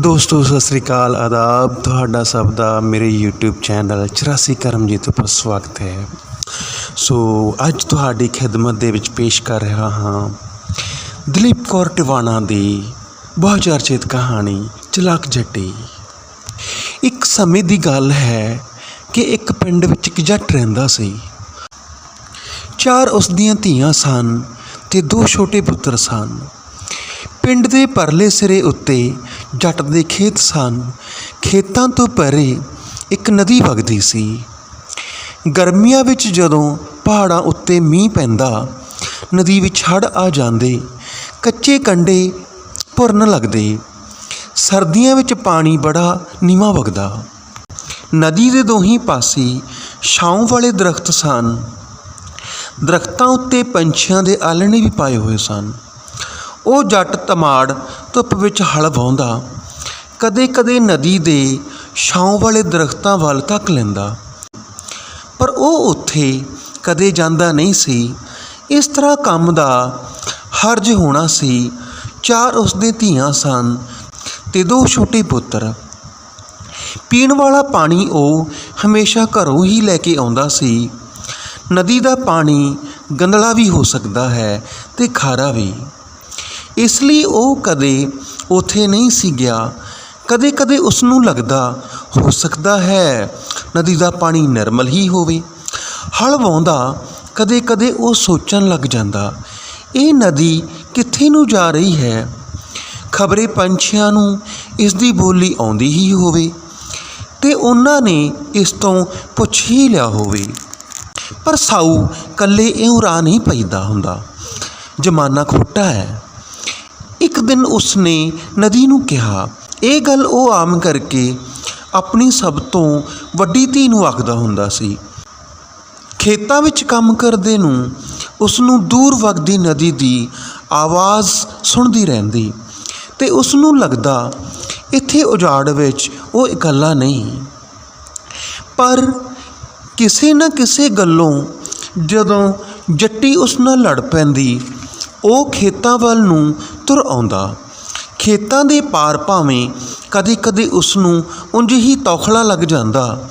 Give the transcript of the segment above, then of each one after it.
ਦੋਸਤੋ, ਸਤਿ ਸ੍ਰੀ ਅਕਾਲ, ਆਦਾਬ। ਤੁਹਾਡਾ ਸਭ ਦਾ ਮੇਰੇ YouTube ਚੈਨਲ 84 ਕਰਮਜੀਤ ਉੱਪਰ ਸਵਾਗਤ ਹੈ। ਸੋ, ਅੱਜ ਤੁਹਾਡੀ ਖਿਦਮਤ ਦੇ ਵਿੱਚ ਪੇਸ਼ ਕਰ ਰਿਹਾ ਹਾਂ ਦਲੀਪ ਕੌਰ ਟਿਵਾਣਾ ਦੀ ਬਹੁਤ ਚਰਚਿਤ ਕਹਾਣੀ, ਚਲਾਕ ਜੱਟੀ। ਇੱਕ ਸਮੇਂ ਦੀ ਗੱਲ ਹੈ ਕਿ ਇੱਕ ਪਿੰਡ ਵਿੱਚ ਇੱਕ ਜੱਟ ਰਹਿੰਦਾ ਸੀ। ਚਾਰ ਉਸ ਦੀਆਂ ਧੀਆਂ ਸਨ ਤੇ ਦੋ ਛੋਟੇ ਪੁੱਤਰ ਸਨ। ਪਿੰਡ ਦੇ ਪਰਲੇ ਸਿਰੇ ਉੱਤੇ ਜੱਟ ਦੇ ਖੇਤ ਸਨ। ਖੇਤਾਂ ਤੋਂ ਪਰੇ ਇੱਕ ਨਦੀ ਵਗਦੀ ਸੀ। ਗਰਮੀਆਂ ਵਿੱਚ ਜਦੋਂ ਪਹਾੜਾਂ ਉੱਤੇ ਮੀਂਹ ਪੈਂਦਾ, ਨਦੀ ਵਿੱਚ ਹੜ੍ਹ ਆ ਜਾਂਦੇ, ਕੱਚੇ ਕੰਡੇ ਭੁਰਨ ਲੱਗਦੇ। ਸਰਦੀਆਂ ਵਿੱਚ ਪਾਣੀ ਬੜਾ ਨੀਵਾਂ ਵਗਦਾ। ਨਦੀ ਦੇ ਦੋਹੀਂ ਪਾਸੇ ਛਾਂ ਵਾਲੇ ਦਰਖਤ ਸਨ। ਦਰਖਤਾਂ ਉੱਤੇ ਪੰਛੀਆਂ ਦੇ ਆਲਣੇ ਵੀ ਪਾਏ ਹੋਏ ਸਨ। ਉਹ ਜੱਟ ਤਮਾੜ ਧੁੱਪ ਵਿੱਚ ਹਲ ਵਾਹੁੰਦਾ, ਕਦੇ-ਕਦੇ ਨਦੀ ਦੇ ਛਾਂ ਵਾਲੇ ਦਰਖਤਾਂ ਵੱਲ ਤੱਕ ਲੈਂਦਾ। ਪਰ ਉਹ ਉੱਥੇ ਕਦੇ ਜਾਂਦਾ ਨਹੀਂ ਸੀ। ਇਸ ਤਰ੍ਹਾਂ ਕੰਮ ਦਾ ਹਰਜ ਹੋਣਾ ਸੀ। ਚਾਰ ਉਸਦੇ ਧੀਆਂ ਸਨ ਤੇ ਦੋ ਛੋਟੇ ਪੁੱਤਰ। ਪੀਣ ਵਾਲਾ ਪਾਣੀ ਉਹ ਹਮੇਸ਼ਾ ਘਰੋਂ ਹੀ ਲੈ ਕੇ ਆਉਂਦਾ ਸੀ। ਨਦੀ ਦਾ ਪਾਣੀ ਗੰਦਲਾ ਵੀ ਹੋ ਸਕਦਾ ਹੈ ਤੇ ਖਾਰਾ ਵੀ। ਇਸ ਲਈ ਉਹ ਕਦੇ ਉੱਥੇ ਨਹੀਂ ਸੀ ਗਿਆ। ਕਦੇ-ਕਦੇ ਉਸ ਨੂੰ ਲੱਗਦਾ ਹੋ ਸਕਦਾ ਹੈ ਨਦੀ ਦਾ ਪਾਣੀ ਨਿਰਮਲ ਹੀ ਹੋਵੇ। ਹਲ ਵਾਉਂਦਾ ਕਦੇ-ਕਦੇ ਉਹ ਸੋਚਣ ਲੱਗ ਜਾਂਦਾ, ਇਹ ਨਦੀ ਕਿੱਥੇ ਨੂੰ ਜਾ ਰਹੀ ਹੈ? ਖਬਰੇ ਪੰਛੀਆਂ ਨੂੰ ਇਸ ਦੀ ਬੋਲੀ ਆਉਂਦੀ ਹੀ ਹੋਵੇ ਤੇ ਉਹਨਾਂ ਨੇ ਇਸ ਤੋਂ ਪੁੱਛ ਹੀ ਲਿਆ ਹੋਵੇ। ਪਰ ਸਾਊ ਕੱਲੇ ਇਉਂ ਰਾਹ ਨਹੀਂ ਪੈਦਾ ਹੁੰਦਾ। ਜਮਾਨਾ ਖੋਟਾ ਹੈ। ਇੱਕ ਦਿਨ ਉਸਨੇ ਨਦੀ ਨੂੰ ਕਿਹਾ, ਇਹ ਗੱਲ ਉਹ ਆਮ ਕਰਕੇ ਆਪਣੀ ਸਭ ਤੋਂ ਵੱਡੀ ਧੀ ਨੂੰ ਆਖਦਾ ਹੁੰਦਾ ਸੀ। ਖੇਤਾਂ ਵਿੱਚ ਕੰਮ ਕਰਦੇ ਨੂੰ ਉਸ ਨੂੰ ਦੂਰ ਵਗਦੀ ਨਦੀ ਦੀ ਆਵਾਜ਼ ਸੁਣਦੀ ਰਹਿੰਦੀ ਤੇ ਉਸ ਨੂੰ ਲੱਗਦਾ ਇੱਥੇ ਉਜਾੜ ਵਿੱਚ ਉਹ ਇਕੱਲਾ ਨਹੀਂ। ਪਰ ਕਿਸੇ ਨਾ ਕਿਸੇ ਗੱਲੋਂ ਜਦੋਂ ਜੱਟੀ ਉਸ ਨਾਲ ਲੜ ਪੈਂਦੀ, ਉਹ ਖੇਤਾਂ ਵੱਲ ਨੂੰ ਤੁਰ ਆਉਂਦਾ, ਖੇਤਾਂ ਦੇ ਪਾਰ ਭਾਵੇਂ ਕਦੇ-ਕਦੇ ਉਸ ਨੂੰ ਉਂਝ ਹੀ ਤੌਖਲਾ ਲੱਗ ਜਾਂਦਾ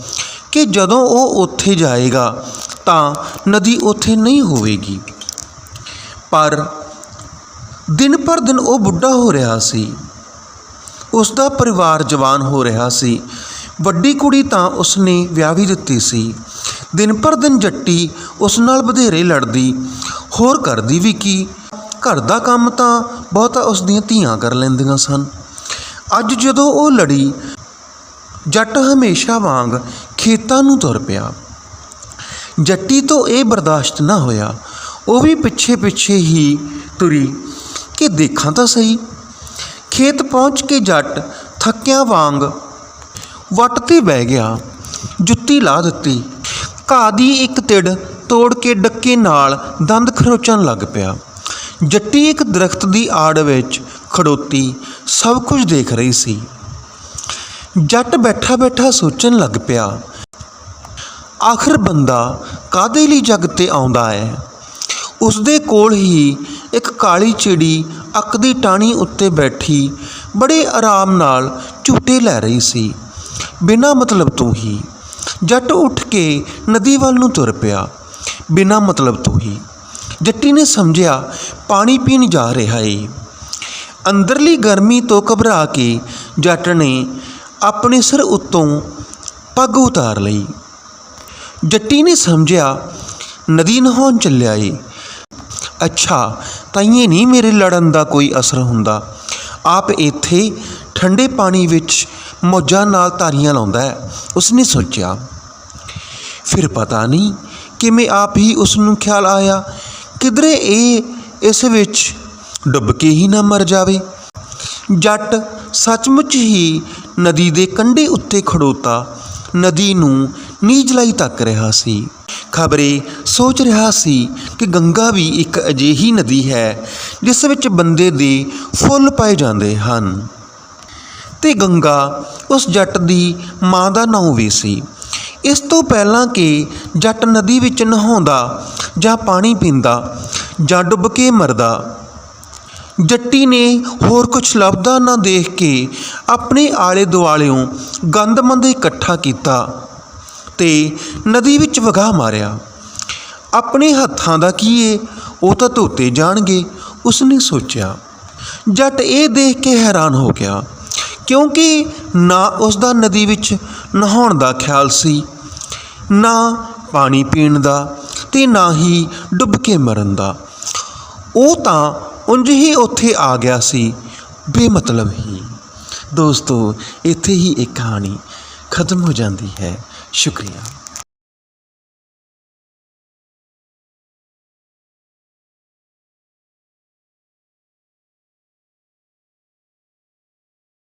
ਕਿ ਜਦੋਂ ਉਹ ਉੱਥੇ ਜਾਏਗਾ ਤਾਂ ਨਦੀ ਉੱਥੇ ਨਹੀਂ ਹੋਵੇਗੀ। ਪਰ ਦਿਨ ਪਰ ਦਿਨ ਉਹ ਬੁੱਢਾ ਹੋ ਰਿਹਾ ਸੀ। ਉਸ ਦਾ ਪਰਿਵਾਰ ਜਵਾਨ ਹੋ ਰਿਹਾ ਸੀ। ਵੱਡੀ ਕੁੜੀ ਤਾਂ ਉਸਨੇ ਵਿਆਹ ਵੀ ਦਿੱਤੀ ਸੀ। ਦਿਨ ਪਰ ਦਿਨ ਜੱਟੀ ਉਸ ਨਾਲ ਬਧੇਰੇ ਲੜਦੀ, ਹੋਰ ਕਰਦੀ ਵੀ ਕੀ। ਘਰ ਦਾ ਕੰਮ ਤਾਂ ਬਹੁਤਾ ਉਸ ਦੀਆਂ ਧੀਆਂ ਕਰ ਲੈਂਦੀਆਂ ਸਨ। ਅੱਜ ਜਦੋਂ ਉਹ ਲੜੀ, ਜੱਟ ਹਮੇਸ਼ਾ ਵਾਂਗ ਖੇਤਾਂ ਨੂੰ ਤੁਰ ਪਿਆ। ਜੱਟੀ ਤੋਂ ਇਹ ਬਰਦਾਸ਼ਤ ਨਾ ਹੋਇਆ, ਉਹ ਵੀ ਪਿੱਛੇ ਪਿੱਛੇ ਹੀ ਤੁਰੀ ਕਿ ਦੇਖਾਂ ਤਾਂ ਸਹੀ। ਖੇਤ ਪਹੁੰਚ ਕੇ ਜੱਟ ਥੱਕਿਆਂ ਵਾਂਗ ਵੱਟ ਤੇ ਬਹਿ ਗਿਆ, ਜੁੱਤੀ ਲਾ ਦਿੱਤੀ। ਘਾਹ ਦੀ ਇੱਕ ਤਿੜ ਤੋੜ ਕੇ ਡੱਕੇ ਨਾਲ ਦੰਦ ਖਰੋਚਣ ਲੱਗ ਪਿਆ। ਜੱਟੀ ਇੱਕ ਦਰਖਤ ਦੀ ਆੜ ਵਿੱਚ ਖੜੋਤੀ, ਸਭ ਕੁਝ ਦੇਖ ਰਹੀ ਸੀ। ਜੱਟ ਬੈਠਾ ਬੈਠਾ ਸੋਚਣ ਲੱਗ ਪਿਆ, ਆਖਰ ਬੰਦਾ ਕਾਦੇ ਲਈ ਜਗ ਤੇ ਆਉਂਦਾ ਹੈ? ਉਸ ਦੇ ਕੋਲ ਹੀ ਇੱਕ ਕਾਲੀ ਚਿੜੀ ਅੱਕ ਦੀ ਟਾਣੀ ਉੱਤੇ ਬੈਠੀ ਬੜੇ ਆਰਾਮ ਨਾਲ ਝੂਟੇ ਲੈ ਰਹੀ ਸੀ। ਬਿਨਾਂ ਮਤਲਬ ਤੋਂ ਹੀ ਜੱਟ ਉੱਠ ਕੇ ਨਦੀ ਵੱਲ ਨੂੰ ਤੁਰ ਪਿਆ। ਬਿਨਾਂ ਮਤਲਬ ਤੋਂ ਹੀ ਜੱਟੀ ਨੇ ਸਮਝਿਆ, ਪਾਣੀ ਪੀਣ ਜਾ ਰਿਹਾ ਏ। ਅੰਦਰਲੀ ਗਰਮੀ ਤੋਂ ਘਬਰਾ ਕੇ ਜੱਟ ਨੇ ਆਪਣੇ ਸਿਰ ਉੱਤੋਂ ਪੱਗ ਉਤਾਰ ਲਈ। ਜੱਟੀ ਨੇ ਸਮਝਿਆ, ਨਦੀ ਨਹਾਉਣ ਚੱਲਿਆ ਏ। ਅੱਛਾ, ਤਾਈਏ ਨਹੀਂ ਮੇਰੇ ਲੜਨ ਦਾ ਕੋਈ ਅਸਰ ਹੁੰਦਾ। ਆਪ ਇੱਥੇ ਠੰਡੇ ਪਾਣੀ ਵਿੱਚ ਮੌਜਾਂ ਨਾਲ ਤਾਰੀਆਂ ਲਾਉਂਦਾ ਹੈ, ਉਸਨੇ ਸੋਚਿਆ। ਫਿਰ ਪਤਾ ਨਹੀਂ ਕਿਵੇਂ ਆਪ ਹੀ ਉਸ ਨੂੰ ਖਿਆਲ ਆਇਆ ਕਿਧਰੇ ਇਹ, ਇਸ ਵਿੱਚ ਡੁੱਬ ਕੇ ਹੀ ਨਾ ਮਰ ਜਾਵੇ। ਜੱਟ ਸੱਚਮੁੱਚ ਹੀ ਨਦੀ ਦੇ ਕੰਢੇ ਉੱਤੇ ਖੜੋਤਾ, ਨਦੀ ਨੂੰ ਨੀਜਲਾਈ ਤੱਕ ਰਿਹਾ ਸੀ। ਖਬਰੇ ਸੋਚ ਰਿਹਾ ਸੀ ਕਿ ਗੰਗਾ ਵੀ ਇੱਕ ਅਜਿਹੀ ਨਦੀ ਹੈ, ਜਿਸ ਵਿੱਚ ਬੰਦੇ ਦੇ ਫੁੱਲ ਪਾਏ ਜਾਂਦੇ ਹਨ। ਤੇ ਗੰਗਾ ਉਸ ਜੱਟ ਦੀ ਮਾਂ ਦਾ ਨਾਮ ਵੀ ਸੀ। ਇਸ ਤੋਂ ਪਹਿਲਾਂ ਕਿ ਜੱਟ ਨਦੀ ਵਿੱਚ ਨਹਾਉਂਦਾ ਜਾਂ ਪਾਣੀ ਪੀਂਦਾ ਜਾਂ ਡੁੱਬ ਕੇ ਮਰਦਾ, ਜੱਟੀ ਨੇ ਹੋਰ ਕੁਝ ਲੱਭਦਾ ਨਾ ਦੇਖ ਕੇ ਆਪਣੇ ਆਲੇ ਦੁਆਲਿਓਂ ਗੰਦਮੰਦ ਇਕੱਠਾ ਕੀਤਾ ਤੇ ਨਦੀ ਵਿੱਚ ਵਗਾ ਮਾਰਿਆ। ਆਪਣੇ ਹੱਥਾਂ ਦਾ ਕੀ ਏ? ਉਹ ਤਾਂ ਧੋਤੇ ਜਾਣਗੇ, ਉਸਨੇ ਸੋਚਿਆ। ਜੱਟ ਇਹ ਦੇਖ ਕੇ ਹੈਰਾਨ ਹੋ ਗਿਆ ਕਿਉਂਕਿ ਨਾ ਉਸ ਦਾ ਨਦੀ ਵਿੱਚ ਨਹਾਉਣ ਦਾ ਖਿਆਲ ਸੀ, ਨਾ ਪਾਣੀ ਪੀਣ ਦਾ ਤੇ ਨਾ ਹੀ ਡੁੱਬ ਕੇ ਮਰਨ ਦਾ। ਉਹ ਤਾਂ ਉਂਝ ਹੀ ਉੱਥੇ ਆ ਗਿਆ ਸੀ, ਬੇਮਤਲਬ ਹੀ। ਦੋਸਤੋ, ਇੱਥੇ ਹੀ ਇਹ ਕਹਾਣੀ ਖਤਮ ਹੋ ਜਾਂਦੀ ਹੈ। ਸ਼ੁਕਰੀਆ।